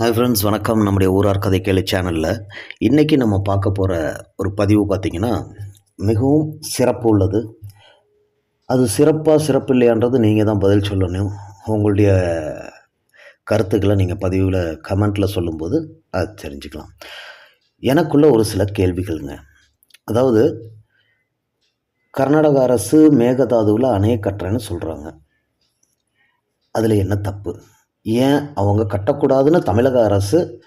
Hi friends வணக்கம். நம்முடைய ஊரார் கதை கேளு சேனலில் இன்றைக்கி நம்ம பார்க்க போகிற ஒரு பதிவு பார்த்திங்கன்னா மிகவும் சிறப்பு உள்ளது. அது சிறப்பாக சிறப்பு இல்லையான்றது நீங்கள் தான் பதில் சொல்லணும். உங்களுடைய கருத்துக்களை நீங்கள் பதிவில் கமெண்ட்டில் சொல்லும்போது அது தெரிஞ்சுக்கலாம். எனக்குள்ள ஒரு சில கேள்விகள்ங்க. அதாவது கர்நாடக அரசு மேகதாதுவில் அணையை கட்டுறேன்னு சொல்கிறாங்க அதில் என்ன தப்பு? ஏன் அவங்க கட்டக்கூடாதுன்னு தமிழக அரசு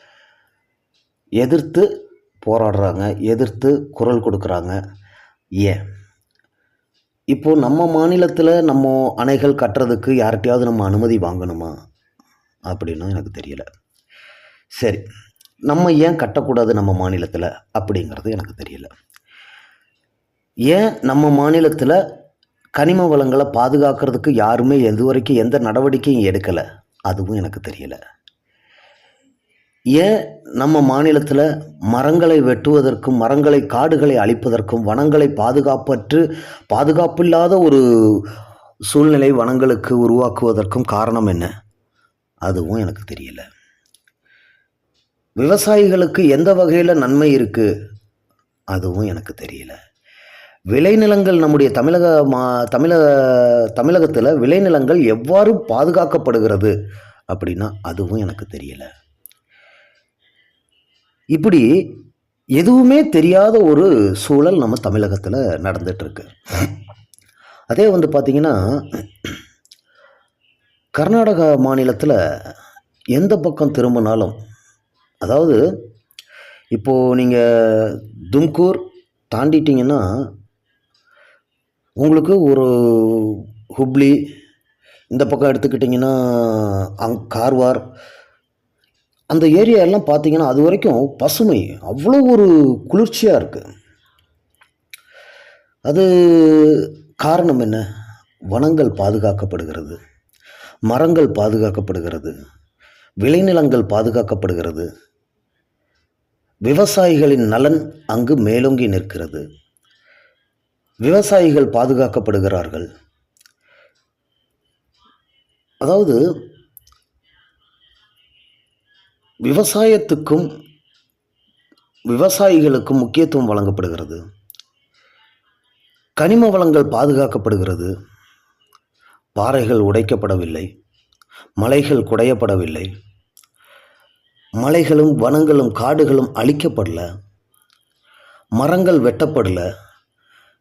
எதிர்த்து போராடுறாங்க எதிர்த்து குரல் கொடுக்குறாங்க? ஏன்? இப்போது நம்ம மாநிலத்தில் நம்ம அணைகள் கட்டுறதுக்கு யார்கிட்டையாவது நம்ம அனுமதி வாங்கணுமா? அப்படின்னும் எனக்கு தெரியல. சரி நம்ம ஏன் கட்டக்கூடாது நம்ம மாநிலத்தில் அப்படிங்கிறது எனக்கு தெரியல. ஏன் நம்ம மாநிலத்தில் கனிம வளங்களை பாதுகாக்கிறதுக்கு யாருமே எது வரைக்கும் எந்த நடவடிக்கையும் எடுக்கலை? அதுவும் எனக்கு தெரியல. ஏன் நம்ம மாநிலத்தில் மரங்களை வெட்டுவதற்கும் மரங்களை காடுகளை அழிப்பதற்கும் வனங்களை பாதுகாப்பற்று பாதுகாப்பில்லாத ஒரு சூழ்நிலை வனங்களுக்கு உருவாக்குவதற்கும் காரணம் என்ன? அதுவும் எனக்கு தெரியல. விவசாயிகளுக்கு எந்த வகையில் நன்மை இருக்குது அதுவும் எனக்கு தெரியல. விளைநிலங்கள் நம்முடைய தமிழக மா தமிழக தமிழகத்தில் விளைநிலங்கள் எவ்வாறு பாதுகாக்கப்படுகிறது அப்படின்னா அதுவும் எனக்கு தெரியலை. இப்படி எதுவுமே தெரியாத ஒரு சூழல் நம்ம தமிழகத்தில் நடந்துகிட்ருக்கு அதே வந்து பார்த்திங்கன்னா கர்நாடகா மாநிலத்தில் எந்த பக்கம் திரும்பினாலும் அதாவது இப்போது நீங்கள் தும்கூர் தாண்டிட்டிங்கன்னா உங்களுக்கு ஒரு ஹுப்ளி இந்த பக்கம் எடுத்துக்கிட்டிங்கன்னா அங் கார்வார். அந்த ஏரியா எல்லாம் பார்த்தீங்கன்னா அது வரைக்கும் பசுமை. அவ்வளோ ஒரு குளிர்ச்சியாக இருக்குது அது காரணம் என்ன? வனங்கள் பாதுகாக்கப்படுகிறது. மரங்கள் பாதுகாக்கப்படுகிறது. விளைநிலங்கள் பாதுகாக்கப்படுகிறது. விவசாயிகளின் நலன் அங்கு மேலோங்கி நிற்கிறது. விவசாயிகள் பாதுகாக்கப்படுகிறார்கள். அதாவது விவசாயத்துக்கும் விவசாயிகளுக்கும் முக்கியத்துவம் வழங்கப்படுகிறது. கனிம வளங்கள் பாதுகாக்கப்படுகிறது. பாறைகள் உடைக்கப்படவில்லை. மலைகள் குடையப்படவில்லை. மலைகளும் வனங்களும் காடுகளும் அழிக்கப்படல. மரங்கள் வெட்டப்படலை.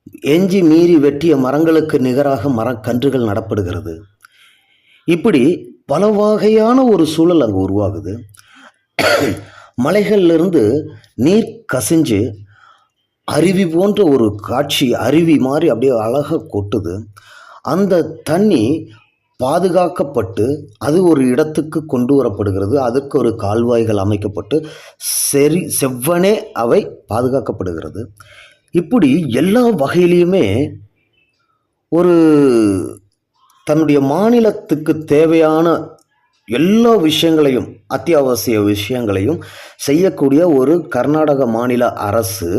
எஞ்சி மீறி வெட்டிய மரங்களுக்கு நிகராக மரக்கன்றுகள் நடப்படுகிறது. இப்படி பல வகையான ஒரு சூழல் அங்கே உருவாகுது. மலைகளிலிருந்து நீர் கசிஞ்சு அருவி போன்ற ஒரு காட்சி அருவி மாதிரி அப்படியே அழகாக கொட்டுது. அந்த தண்ணி பாதுகாக்கப்பட்டு அது ஒரு இடத்துக்கு கொண்டு வரப்படுகிறது. அதுக்கு ஒரு கால்வாய்கள் அமைக்கப்பட்டு சரி செவ்வனே அவை பாதுகாக்கப்படுகிறது. இப்படி எல்லா வகையிலையுமே ஒரு தன்னுடைய மாநிலத்துக்கு தேவையான எல்லா விஷயங்களையும் அத்தியாவசிய விஷயங்களையும் செய்யக்கூடிய ஒரு கர்நாடக மாநில அரசு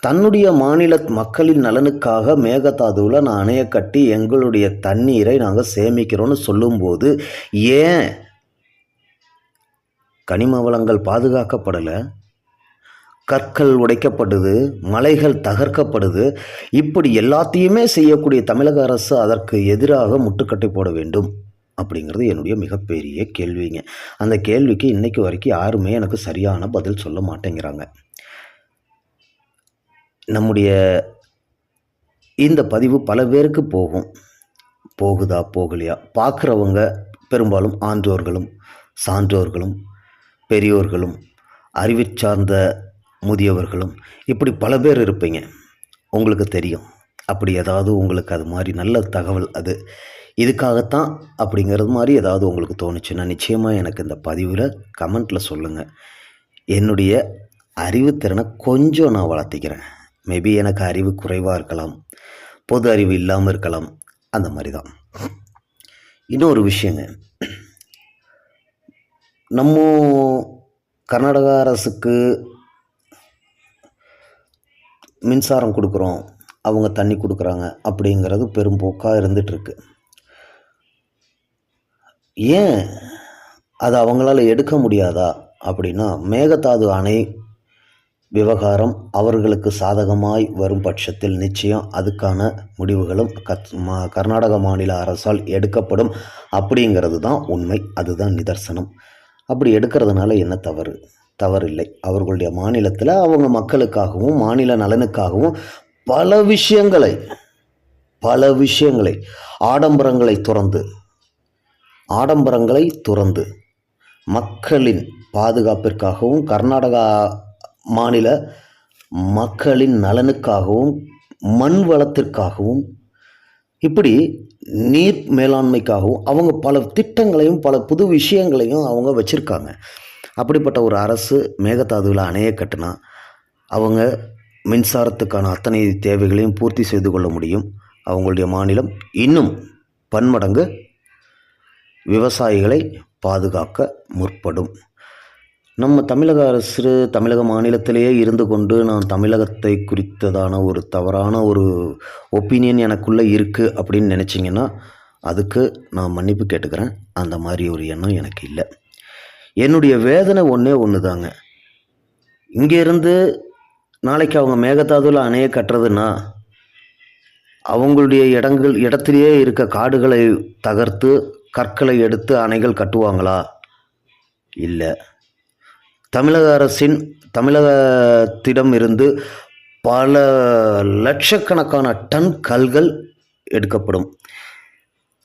தன்னுடைய மாநில மக்களின் நலனுக்காக மேகதாதுவில் நான் அணைய கட்டி எங்களுடைய தண்ணீரை நாங்கள் சேமிக்கிறோன்னு சொல்லும்போது ஏன் கனிம வளங்கள் பாதுகாக்கப்படலை? கற்கள் உடைக்கப்படுது மலைகள் தகர்க்கப்படுது. இப்படி எல்லாத்தையுமே செய்யக்கூடிய தமிழக அரசு அதற்கு எதிராக முட்டுக்கட்டை போட வேண்டும் அப்படிங்கிறது என்னுடைய மிகப்பெரிய கேள்விங்க. அந்த கேள்விக்கு இன்றைக்கு வரைக்கும் யாருமே எனக்கு சரியான பதில் சொல்ல மாட்டேங்கிறாங்க. நம்முடைய இந்த பதிவு பல பேருக்கு போகும். போகுதா போகலையா? பார்க்குறவங்க பெரும்பாலும் ஆன்றோர்களும் சான்றோர்களும் பெரியோர்களும் அறிவு சார்ந்த முதியவர்களும். இப்படி பல பேர் இருப்பீங்க. உங்களுக்கு தெரியும். அப்படி ஏதாவது உங்களுக்கு அது மாதிரி நல்ல தகவல் அது. இதுக்காகத்தான் அப்படிங்கிறது மாதிரி ஏதாவது உங்களுக்கு தோணுச்சுன்னா நிச்சயமாக எனக்கு இந்த பதிவில் கமெண்ட்டில் சொல்லுங்கள் என்னுடைய அறிவுத்திறனை கொஞ்சம் நான் வளர்த்திக்கிறேன். மேபி எனக்கு அறிவு குறைவாக இருக்கலாம். பொது அறிவு இல்லாமல் இருக்கலாம். அந்த மாதிரி தான் இன்னொரு விஷயங்க. நம்ம கர்நாடகா அரசுக்கு மின்சாரம் கொடுக்குறோம் அவங்க தண்ணி கொடுக்குறாங்க அப்படிங்கிறது பெரும்போக்காக இருந்துகிட்ருக்கு ஏன் அது அவங்களால எடுக்க முடியாதா அப்படின்னா மேகதாது அணை விவகாரம் அவர்களுக்கு சாதகமாய் வரும் பட்சத்தில் நிச்சயம் அதுக்கான முடிவுகளும் கத் மா கர்நாடக மாநில அரசால் எடுக்கப்படும் அப்படிங்கிறது தான் உண்மை. அதுதான் நிதர்சனம். அப்படி எடுக்கிறதுனால என்ன தவறு? தவறில்லை. அவர்களுடைய மாநிலத்தில் அவங்க மக்களுக்காகவும் மாநில நலனுக்காகவும் பல விஷயங்களை பல விஷயங்களை ஆடம்பரங்களை துறந்து ஆடம்பரங்களை துறந்து மக்களின் பாதுகாப்பிற்காகவும் கர்நாடகா மாநில மக்களின் நலனுக்காகவும் மண் வளத்திற்காகவும் இப்படி நீர் மேலாண்மைக்காகவும் அவங்க பல திட்டங்களையும் பல புது விஷயங்களையும் அவங்க வச்சுருக்காங்க. அப்படிப்பட்ட ஒரு அரசு மேகதாதுவில் அணையை கட்டினா அவங்க மின்சாரத்துக்கான அத்தனை தேவைகளையும் பூர்த்தி செய்து கொள்ள முடியும். அவங்களுடைய மாநிலம் இன்னும் பன்மடங்கு விவசாயிகளை பாதுகாக்க முற்படும். நம்ம தமிழக அரசு தமிழக மாநிலத்திலேயே இருந்து கொண்டு நான் தமிழகத்தை குறித்ததான ஒரு தவறான ஒரு ஒப்பீனியன் எனக்குள்ளே இருக்குது அப்படின்னு நினச்சிங்கன்னா அதுக்கு நான் மன்னிப்பு கேட்டுக்கிறேன். அந்த மாதிரி ஒரு எண்ணம் எனக்கு இல்லை. என்னுடைய வேதனை ஒன்றே ஒன்று தாங்க இங்கேருந்து நாளைக்கு அவங்க மேகதாதுவில் அணையை கட்டுறதுன்னா அவங்களுடைய இடங்கள் இடத்திலேயே இருக்க காடுகளை தகர்த்து கற்களை எடுத்து அணைகள் கட்டுவாங்களா? இல்லை. தமிழக அரசின் தமிழகத்திடம் இருந்து பல லட்சக்கணக்கான டன் கல்கள் எடுக்கப்படும்.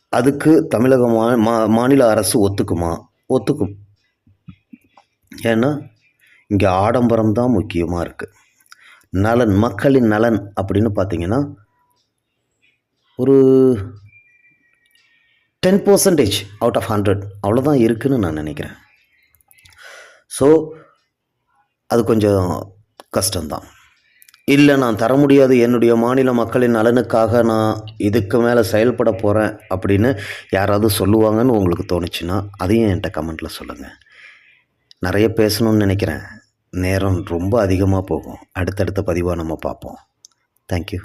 அதுக்கு தமிழக மா மா மாநில அரசு ஒத்துக்குமா? ஒத்துக்கும். ஏன்னா இங்கே ஆடம்பரம் தான் முக்கியமாக இருக்குது நலன் மக்களின் நலன் அப்படின்னு பார்த்தீங்கன்னா ஒரு ten percentage out of hundred அவ்வளோதான் இருக்குதுன்னு நான் நினைக்கிறேன். ஸோ அது கொஞ்சம் கஷ்டம்தான். இல்லை நான் தர முடியாது என்னுடைய மாநில மக்களின் நலனுக்காக நான் இதுக்கு மேலே செயல்பட போகிறேன் அப்படின்னு யாராவது சொல்லுவாங்கன்னு உங்களுக்கு தோணுச்சுன்னா அதையும் என்கிட்ட கமெண்ட்டில் சொல்லுங்கள் நிறைய பேசணும்னு நினைக்கிறேன். நேரம் ரொம்ப அதிகமாக போகும். அடுத்தடுத்த பதிவாக நம்ம பார்ப்போம். தேங்க்யூ